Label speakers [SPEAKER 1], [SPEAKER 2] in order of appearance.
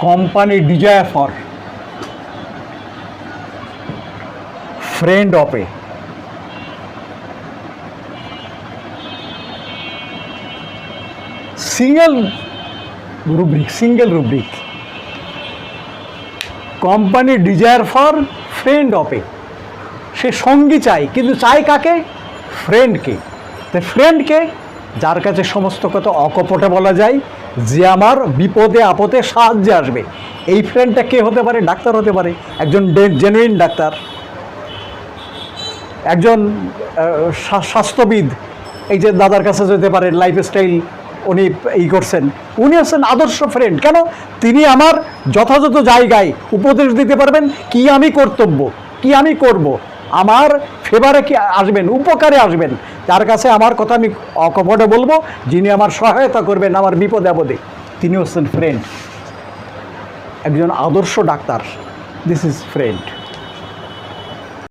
[SPEAKER 1] Company desire for friend of a single rubric single rubric company desire for friend এ সে সঙ্গী চাই কিন্তু চাই কাকে? ফ্রেন্ডকে তাই ফ্রেন্ডকে যার কাছে সমস্ত কথা অকপটে বলা যায়, যে আমার বিপদে আপদে সাহায্যে আসবে। এই ফ্রেন্ডটা কে হতে পারে? ডাক্তার হতে পারে। একজন জেনুইন ডাক্তার। একজন স্বাস্থ্যবিদ। এই যে দাদার কাছে যেতে পারেন লাইফস্টাইল উনি ই করছেন। উনি হচ্ছেন আদর্শ ফ্রেন্ড কেন? তিনি আমার যথাযথ জায়গায় উপদেশ দিতে পারবেন, কি আমি কর্তব্য, কি আমি করব। আমার ফেভারে কি আসবেন, উপকারে আসবেন? তার কাছে আমার কথা আমি অকপটে বলব, যিনি আমার সহায়তা করবেন আমার বিপদে আপদে তিনি হচ্ছেন ফ্রেন্ড একজন আদর্শ ডাক্তার দিস ইজ ফ্রেন্ড